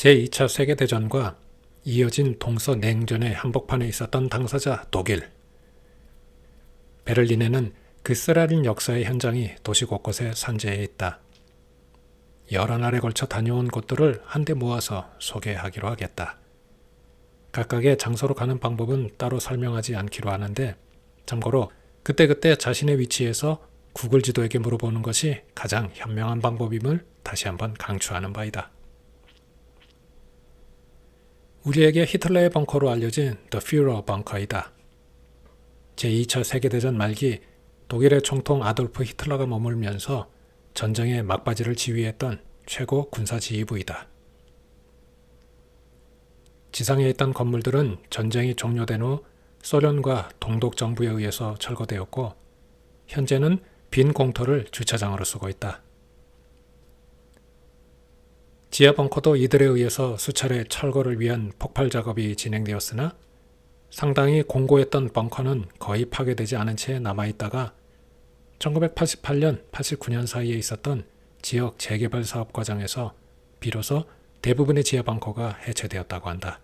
제2차 세계대전과 이어진 동서 냉전의 한복판에 있었던 당사자 독일. 베를린에는 그 쓰라린 역사의 현장이 도시 곳곳에 산재해 있다. 여러 날에 걸쳐 다녀온 곳들을 한데 모아서 소개하기로 하겠다. 각각의 장소로 가는 방법은 따로 설명하지 않기로 하는데 참고로 그때그때 자신의 위치에서 구글 지도에게 물어보는 것이 가장 현명한 방법임을 다시 한번 강추하는 바이다. 우리에게 히틀러의 벙커로 알려진 The Führer 벙커이다. 제2차 세계대전 말기 독일의 총통 아돌프 히틀러가 머물면서 전쟁의 막바지를 지휘했던 최고 군사지휘부이다. 지상에 있던 건물들은 전쟁이 종료된 후 소련과 동독 정부에 의해서 철거되었고 현재는 빈 공터를 주차장으로 쓰고 있다. 지하 벙커도 이들에 의해서 수차례 철거를 위한 폭발 작업이 진행되었으나 상당히 공고했던 벙커는 거의 파괴되지 않은 채 남아있다가 1988년, 89년 사이에 있었던 지역 재개발 사업 과정에서 비로소 대부분의 지하 벙커가 해체되었다고 한다.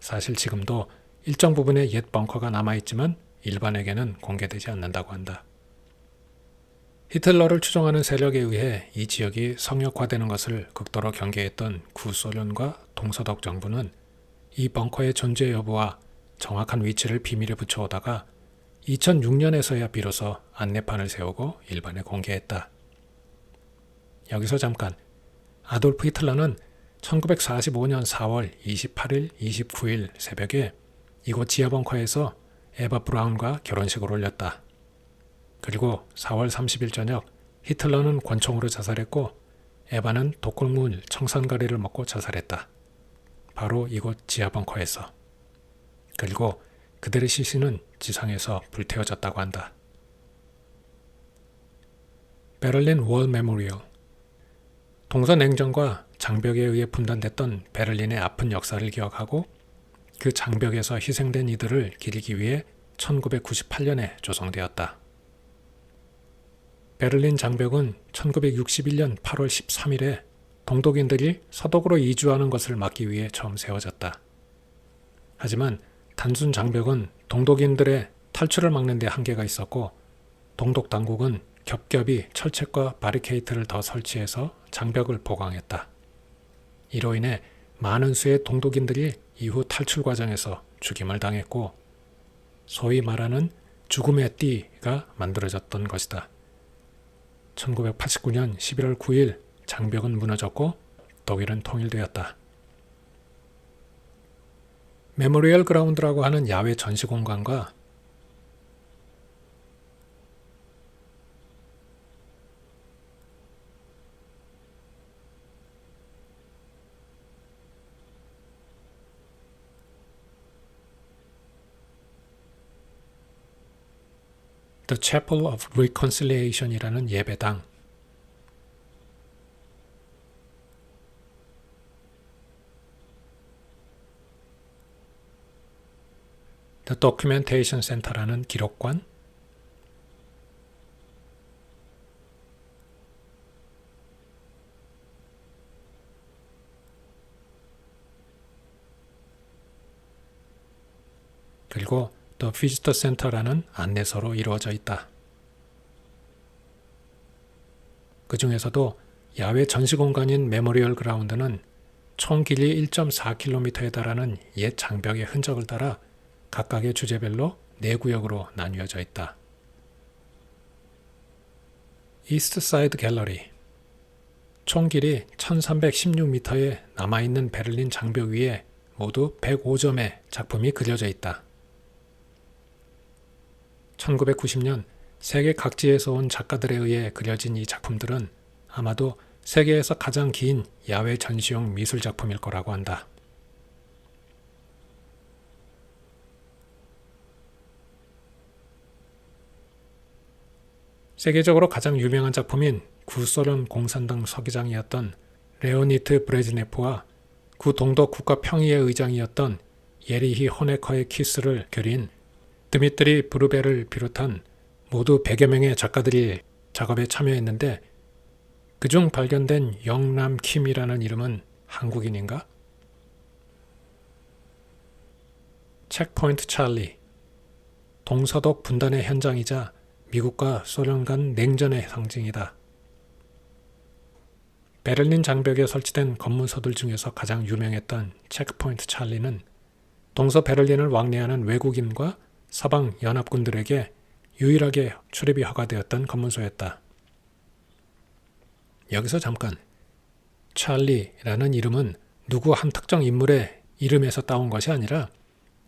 사실 지금도 일정 부분의 옛 벙커가 남아있지만 일반에게는 공개되지 않는다고 한다. 히틀러를 추종하는 세력에 의해 이 지역이 성역화되는 것을 극도로 경계했던 구소련과 동서독 정부는 이 벙커의 존재 여부와 정확한 위치를 비밀에 붙여오다가 2006년에서야 비로소 안내판을 세우고 일반에 공개했다. 여기서 잠깐 아돌프 히틀러는 1945년 4월 28일, 29일 새벽에 이곳 지하 벙커에서 에바 브라운과 결혼식을 올렸다. 그리고 4월 30일 저녁 히틀러는 권총으로 자살했고 에바는 독극물 청산가리를 먹고 자살했다. 바로 이곳 지하 벙커에서. 그리고 그들의 시신은 지상에서 불태워졌다고 한다. 베를린 월 메모리얼 동서 냉전과 장벽에 의해 분단됐던 베를린의 아픈 역사를 기억하고 그 장벽에서 희생된 이들을 기리기 위해 1998년에 조성되었다. 베를린 장벽은 1961년 8월 13일에 동독인들이 서독으로 이주하는 것을 막기 위해 처음 세워졌다. 하지만 단순 장벽은 동독인들의 탈출을 막는 데 한계가 있었고 동독 당국은 겹겹이 철책과 바리케이트를 더 설치해서 장벽을 보강했다. 이로 인해 많은 수의 동독인들이 이후 탈출 과정에서 죽임을 당했고 소위 말하는 죽음의 띠가 만들어졌던 것이다. 1989년 11월 9일 장벽은 무너졌고 독일은 통일되었다. 메모리얼 그라운드라고 하는 야외 전시 공간과 The Chapel of Reconciliation이라는 예배당 The Documentation Center라는 기록관 그리고 The Visitor Center라는 안내서로 이루어져 있다. 그 중에서도 야외 전시 공간인 메모리얼 그라운드는 총 길이 1.4km에 달하는 옛 장벽의 흔적을 따라 각각의 주제별로 네 구역으로 나뉘어져 있다. 이스트 사이드 갤러리 총 길이 1316m의 남아있는 베를린 장벽 위에 모두 105점의 작품이 그려져 있다. 1990년 세계 각지에서 온 작가들에 의해 그려진 이 작품들은 아마도 세계에서 가장 긴 야외 전시용 미술 작품일 거라고 한다. 세계적으로 가장 유명한 작품인 구소련 공산당 서기장이었던 레오니트 브레즈네프와 구동독 국가평의회 의장이었던 예리히 호네커의 키스를 그린 드미트리 브루베를 비롯한 모두 100여 명의 작가들이 작업에 참여했는데 그중 발견된 영남 킴이라는 이름은 한국인인가? 체크포인트 찰리 동서독 분단의 현장이자 미국과 소련 간 냉전의 상징이다. 베를린 장벽에 설치된 검문소들 중에서 가장 유명했던 체크포인트 찰리는 동서 베를린을 왕래하는 외국인과 서방 연합군들에게 유일하게 출입이 허가되었던 검문소였다. 여기서 잠깐 찰리라는 이름은 누구 한 특정 인물의 이름에서 따온 것이 아니라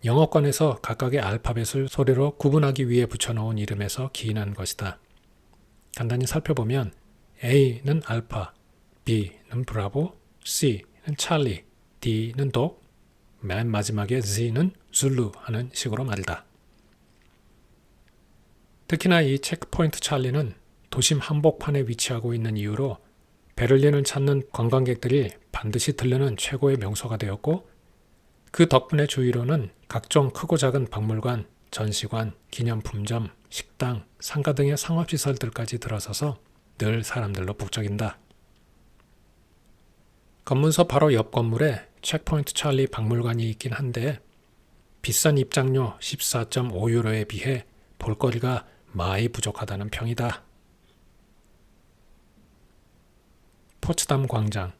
영어권에서 각각의 알파벳을 소리로 구분하기 위해 붙여놓은 이름에서 기인한 것이다. 간단히 살펴보면 A는 알파, B는 브라보, C는 찰리, D는 독, 맨 마지막에 Z는 줄루 하는 식으로 말이다. 특히나 이 체크포인트 찰리는 도심 한복판에 위치하고 있는 이유로 베를린을 찾는 관광객들이 반드시 들르는 최고의 명소가 되었고 그 덕분에 주위로는 각종 크고 작은 박물관, 전시관, 기념품점, 식당, 상가 등의 상업시설들까지 들어서서 늘 사람들로 북적인다. 검문소 바로 옆 건물에 체크포인트 찰리 박물관이 있긴 한데 비싼 입장료 14.5유로에 비해 볼거리가 많이 부족하다는 평이다. 포츠담 광장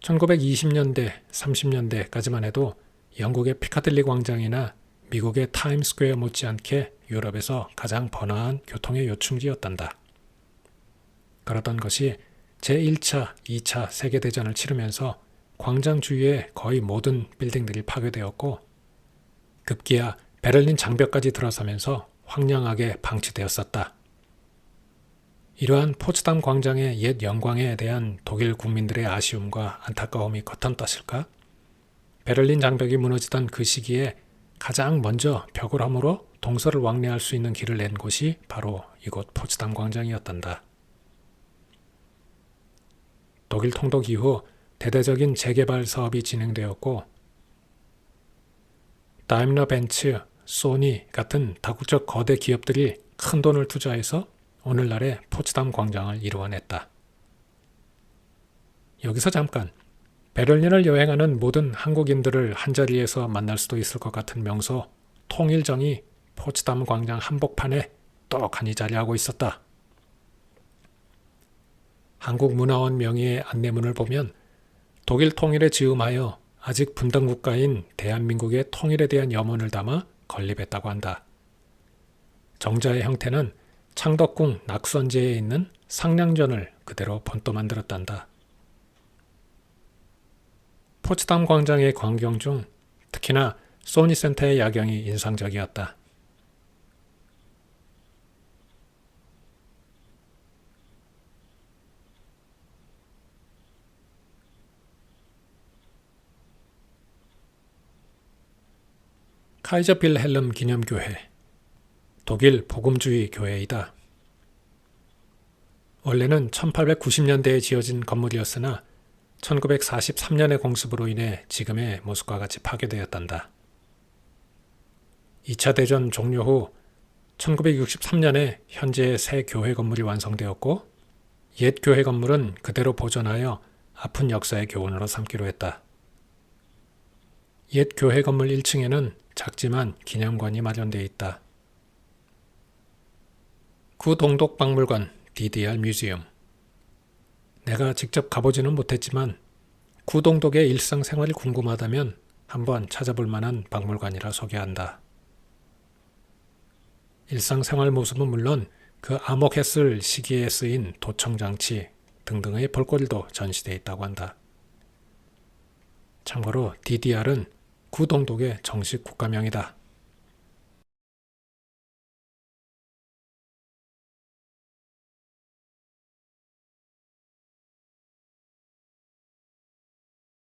1920년대, 30년대까지만 해도 영국의 피카딜리 광장이나 미국의 타임스퀘어 못지않게 유럽에서 가장 번화한 교통의 요충지였단다. 그러던 것이 제1차, 2차 세계대전을 치르면서 광장 주위의 거의 모든 빌딩들이 파괴되었고 급기야 베를린 장벽까지 들어서면서 황량하게 방치되었었다. 이러한 포츠담 광장의 옛 영광에 대한 독일 국민들의 아쉬움과 안타까움이 커텀떴을까? 베를린 장벽이 무너지던 그 시기에 가장 먼저 벽을 허물어 동서를 왕래할 수 있는 길을 낸 곳이 바로 이곳 포츠담 광장이었단다. 독일 통독 이후 대대적인 재개발 사업이 진행되었고 다임러 벤츠, 소니 같은 다국적 거대 기업들이 큰 돈을 투자해서 오늘날의 포츠담 광장을 이루어냈다. 여기서 잠깐 베를린을 여행하는 모든 한국인들을 한자리에서 만날 수도 있을 것 같은 명소 통일정이 포츠담 광장 한복판에 떡하니 자리하고 있었다. 한국문화원 명의의 안내문을 보면 독일 통일에 즈음하여 아직 분단 국가인 대한민국의 통일에 대한 염원을 담아 건립했다고 한다. 정자의 형태는 창덕궁 낙선제에 있는 상량전을 그대로 본떠 만들었단다. 포츠담 광장의 광경 중 특히나 소니센터의 야경이 인상적이었다. 카이저 빌헬름 기념교회 독일 복음주의 교회이다. 원래는 1890년대에 지어진 건물이었으나 1943년의 공습으로 인해 지금의 모습과 같이 파괴되었단다. 2차 대전 종료 후 1963년에 현재의 새 교회 건물이 완성되었고 옛 교회 건물은 그대로 보존하여 아픈 역사의 교훈으로 삼기로 했다. 옛 교회 건물 1층에는 작지만 기념관이 마련되어 있다. 구동독박물관 DDR 뮤지엄 내가 직접 가보지는 못했지만 구동독의 일상생활이 궁금하다면 한번 찾아볼 만한 박물관이라 소개한다. 일상생활 모습은 물론 그 암흑했을 시기에 쓰인 도청장치 등등의 볼거리도 전시되어 있다고 한다. 참고로 DDR은 구동독의 정식 국가명이다.